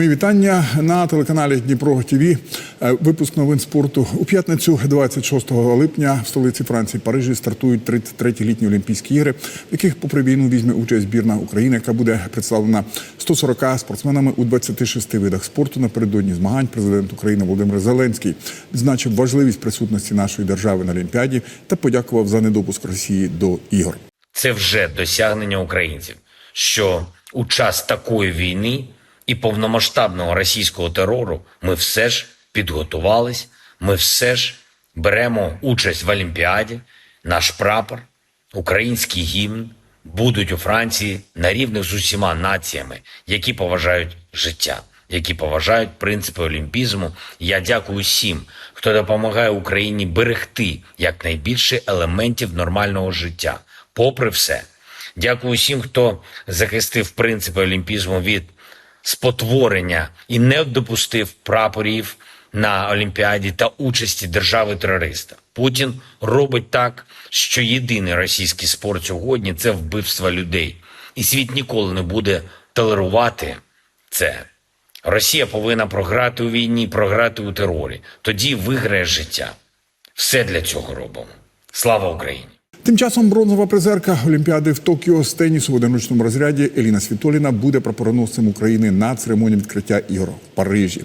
Мої вітання на телеканалі Дніпро ТВ. Випуск новин спорту у п'ятницю, 26 липня, в столиці Франції Парижі стартують 33-ті літні Олімпійські ігри, в яких, попри війну, візьме участь збірна України, яка буде представлена 140 спортсменами у 26 видах спорту. Напередодні змагань президент України Володимир Зеленський відзначив важливість присутності нашої держави на Олімпіаді та подякував за недопуск Росії до ігор. Це вже досягнення українців, що у час такої війни і повномасштабного російського терору ми все ж підготувались, ми все ж беремо участь в Олімпіаді, наш прапор, український гімн будуть у Франції на рівних з усіма націями, які поважають життя, які поважають принципи олімпізму. Я дякую всім, хто допомагає Україні берегти якнайбільше елементів нормального життя, попри все. Дякую всім, хто захистив принципи олімпізму від спотворення і не допустив прапорів на Олімпіаді та участі держави-терориста. Путін робить так, що єдиний російський спорт сьогодні це вбивство людей, і світ ніколи не буде толерувати це. Росія повинна програти у війні, програти у терорі. Тоді виграє життя. Все для цього робимо. Слава Україні! Тим часом бронзова призерка Олімпіади в Токіо з тенісу в одиночному розряді Еліна Світоліна буде прапороносцем України на церемонії відкриття ігор в Парижі.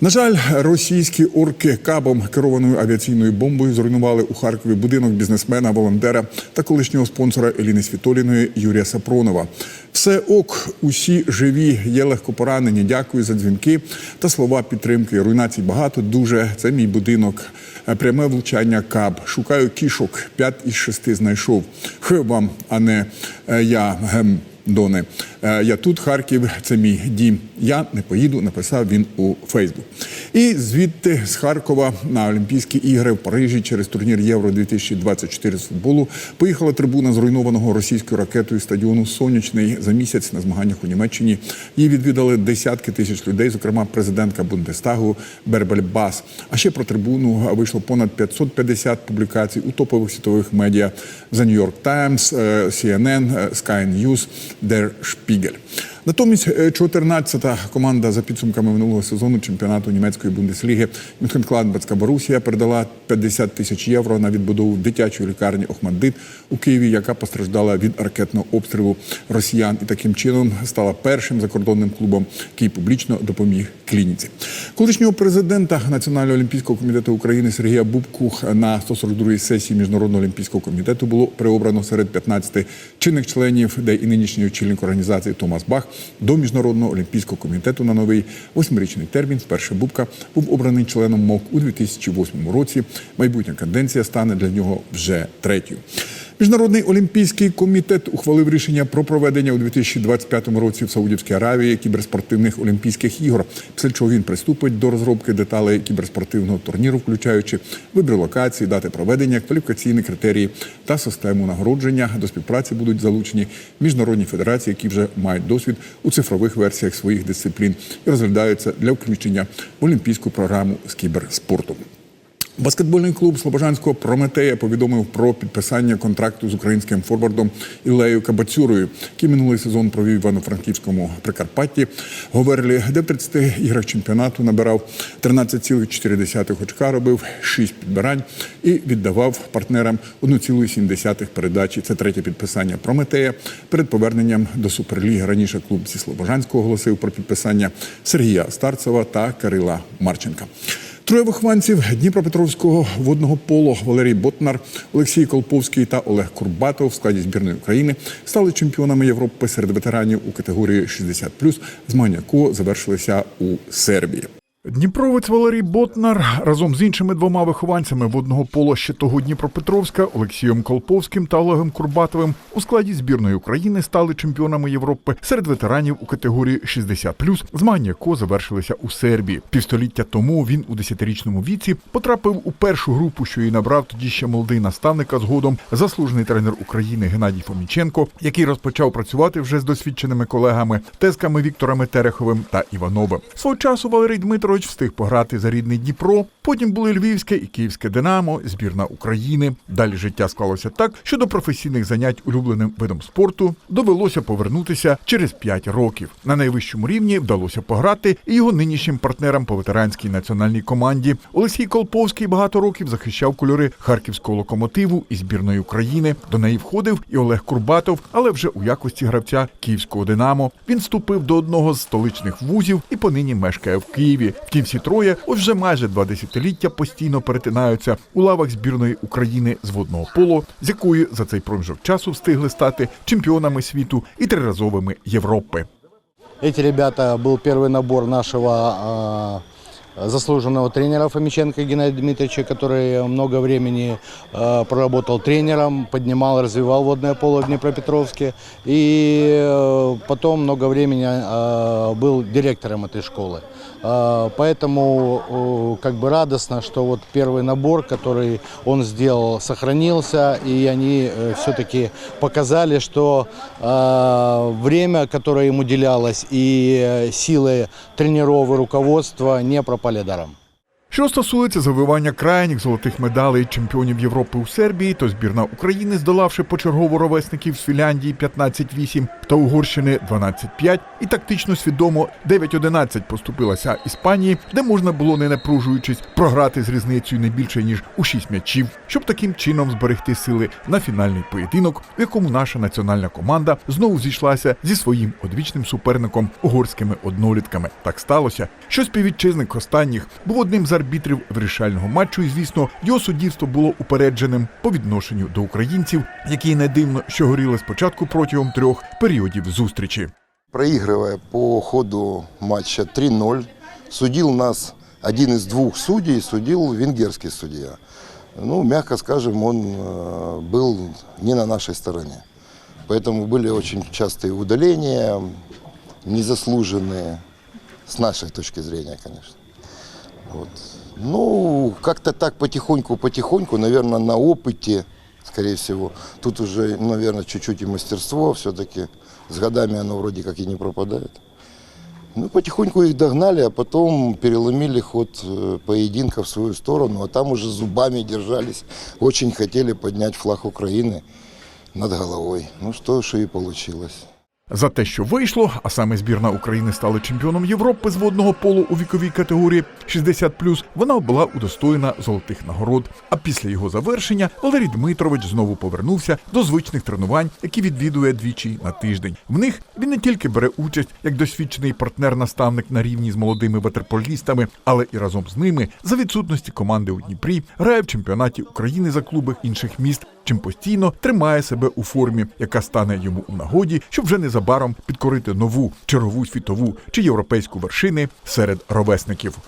На жаль, російські орки кабом керованою авіаційною бомбою зруйнували у Харкові будинок бізнесмена, волонтера та колишнього спонсора Еліни Світоліної Юрія Сапронова. Все ок, усі живі, є легко поранені. Дякую за дзвінки та слова підтримки. Руйнацій багато. Дуже це мій будинок. Пряме влучання каб. Шукаю кішок. П'ять із шести знайшов. Х вам, а не е, я. Гем. Дони, Е, я тут, Харків, це мій дім. Я не поїду, написав він у Фейсбук. І звідти з Харкова на Олімпійські ігри в Парижі через турнір Євро 2024 з футболу поїхала трибуна зруйнованого російською ракетою стадіону Сонячний за місяць на змаганнях у Німеччині. Її відвідали десятки тисяч людей, зокрема президентка Бундестагу Бербель Бас. А ще про трибуну вийшло понад 550 публікацій у топових світових медіа The New York Times, е, CNN, е, Sky News, Der Spiegel. Шпігель. Натомість е, 14-та команда за підсумками минулого сезону чемпіонату німецької бундесліги Мюнхен-Кладбецька Борусія передала 50 тисяч євро на відбудову дитячої лікарні Охмаддит у Києві, яка постраждала від ракетного обстрілу росіян, і таким чином стала першим закордонним клубом, який публічно допоміг клініці. Колишнього президента Національного олімпійського комітету України Сергія Бубку на 142-й сесії міжнародного олімпійського комітету було приобрано серед 15 чинних членів, де і нинішній очільник організації Томас Бах до міжнародного олімпійського комітету на новий восьмирічний термін. Вперше Бубка був обраний членом МОК у 2008 році. Майбутня каденція стане для нього вже третьою. Міжнародний олімпійський комітет ухвалив рішення про проведення у 2025 році в Саудівській Аравії кіберспортивних олімпійських ігор. Після чого він приступить до розробки деталей кіберспортивного турніру, включаючи вибір локації, дати проведення, кваліфікаційні критерії та систему нагородження. До співпраці будуть залучені міжнародні федерації, які вже мають досвід у цифрових версіях своїх дисциплін і розглядаються для включення в олімпійську програму з кіберспорту. Баскетбольний клуб Слобожанського Прометея повідомив про підписання контракту з українським форвардом Ілею Кабацюрою, який минулий сезон провів Івано-Франківському Прикарпатті Говерлі, де в 30 іграх чемпіонату набирав 13,4 очка, робив 6 підбирань і віддавав партнерам 1,7 передачі. Це третє підписання Прометея. Перед поверненням до Суперліги раніше клуб зі Слобожанського оголосив про підписання Сергія Старцева та Кирила Марченка. Троє вихованців Дніпропетровського водного поло Валерій Ботнар, Олексій Колповський та Олег Курбатов в складі збірної України стали чемпіонами Європи серед ветеранів у категорії 60+, змагання якого завершилися у Сербії. Дніпровець Валерій Ботнар разом з іншими двома вихованцями водного поло ще того Дніпропетровська Олексієм Колповським та Олегом Курбатовим у складі збірної України стали чемпіонами Європи серед ветеранів у категорії 60+, змагання якого завершилися у Сербії. Півстоліття тому він у 10-річному віці потрапив у першу групу, що і набрав тоді ще молодий наставник, а згодом заслужений тренер України Геннадій Фоміченко, який розпочав працювати вже з досвідченими колегами, тезками Вікторами Тереховим та Івановим. Свого часу Валерій Дмитрович Митрович встиг пограти за рідний Дніпро. Потім були Львівське і Київське Динамо, збірна України. Далі життя склалося так, що до професійних занять улюбленим видом спорту довелося повернутися через 5 років. На найвищому рівні вдалося пограти і його нинішнім партнерам по ветеранській національній команді. Олексій Колповський багато років захищав кольори харківського локомотиву і збірної України. До неї входив і Олег Курбатов, але вже у якості гравця київського Динамо. Він вступив до одного з столичних вузів і понині мешкає в Києві. Втім, всі троє ось вже майже два десятиліття постійно перетинаються у лавах збірної України з водного поло, з якої за цей проміжок часу встигли стати чемпіонами світу і триразовими Європи. Эти ребята был первый набор нашего а, Заслуженного тренера Фомиченко Геннадия Дмитриевича, который много времени а, проработал тренером, поднимал, развивал водное поло в Днепропетровске. И э, потом много времени а, был директором этой школы. А, Поэтому э, как бы радостно, что вот первый набор, который он сделал, сохранился, и они все-таки показали, что э, время, которое им уделялось, и э, силы тренеров руководства не пропали даром. Що стосується завоювання крайніх золотих медалей чемпіонів Європи у Сербії, то збірна України, здолавши почергово ровесників з Фінляндії 15-8 та Угорщини 12-5, і тактично свідомо 9-11 поступилася Іспанії, де можна було не напружуючись програти з різницею не більше ніж у 6 м'ячів, щоб таким чином зберегти сили на фінальний поєдинок, в якому наша національна команда знову зійшлася зі своїм одвічним суперником угорськими однолітками. Так сталося, що співвітчизник останніх був одним з арбітрів вирішального матчу, і звісно, його суддівство було упередженим по відношенню до українців, які не дивно, що горіли спочатку протягом трьох періодів зустрічі. проигрывая по ходу матча 3-0, судил нас один из двух судей, судил венгерский судья. Ну, мягко скажем, он э, был не на нашей стороне. Поэтому были очень частые удаления, незаслуженные, с нашей точки зрения, конечно. Вот. Ну, как-то так потихоньку-потихоньку, наверное, на опыте, скорее всего. Тут уже, наверное, чуть-чуть и мастерство все-таки. С годами оно вроде как и не пропадает. Ну, потихоньку их догнали, а потом переломили ход э, поединка в свою сторону, а там уже зубами держались. Очень хотели поднять флаг Украины над головой. Ну, что ж и получилось. За те, що вийшло, а саме збірна України стала чемпіоном Європи з водного полу у віковій категорії 60+, вона була удостоєна золотих нагород. А після його завершення Валерій Дмитрович знову повернувся до звичних тренувань, які відвідує двічі на тиждень. В них він не тільки бере участь як досвідчений партнер-наставник на рівні з молодими ватерполістами, але і разом з ними за відсутності команди у Дніпрі грає в чемпіонаті України за клуби інших міст чим постійно тримає себе у формі, яка стане йому у нагоді, щоб вже незабаром підкорити нову чергову світову чи європейську вершини серед ровесників.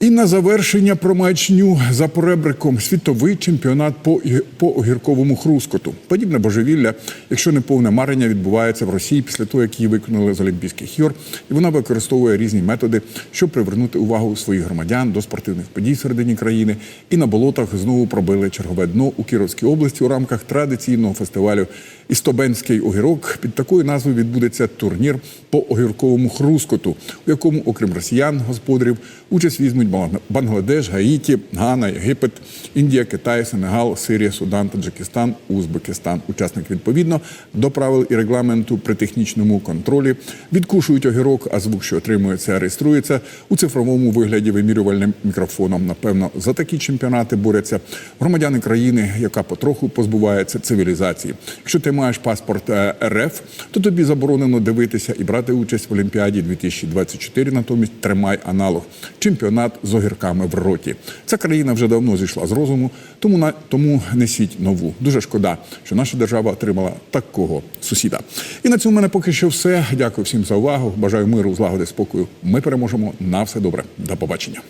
І на завершення про маячню за поребриком світовий чемпіонат по, по огірковому хрускоту. Подібне божевілля, якщо не повне марення, відбувається в Росії після того, як її виконали з Олімпійських ігор, і вона використовує різні методи, щоб привернути увагу своїх громадян до спортивних подій всередині країни. І на болотах знову пробили чергове дно у Кіровській області у рамках традиційного фестивалю Істобенський огірок. Під такою назвою відбудеться турнір по огірковому хрускоту, у якому, окрім росіян, господарів, участь візьмуть Бангладеш, Гаїті, Гана, Єгипет, Індія, Китай, Сенегал, Сирія, Судан, Таджикистан, Узбекистан. Учасник відповідно до правил і регламенту при технічному контролі відкушують огірок, а звук, що отримується, реєструється у цифровому вигляді вимірювальним мікрофоном. Напевно, за такі чемпіонати борються громадяни країни, яка потроху позбувається цивілізації. Якщо ти маєш паспорт е, РФ, то тобі заборонено дивитися і брати участь в Олімпіаді 2024, Натомість тримай аналог чемпіонат з огірками в роті. Ця країна вже давно зійшла з розуму, тому на тому несіть нову. Дуже шкода, що наша держава отримала такого сусіда. І на цьому в мене поки що все. Дякую всім за увагу. Бажаю миру, злагоди, спокою. Ми переможемо. На все добре. До побачення.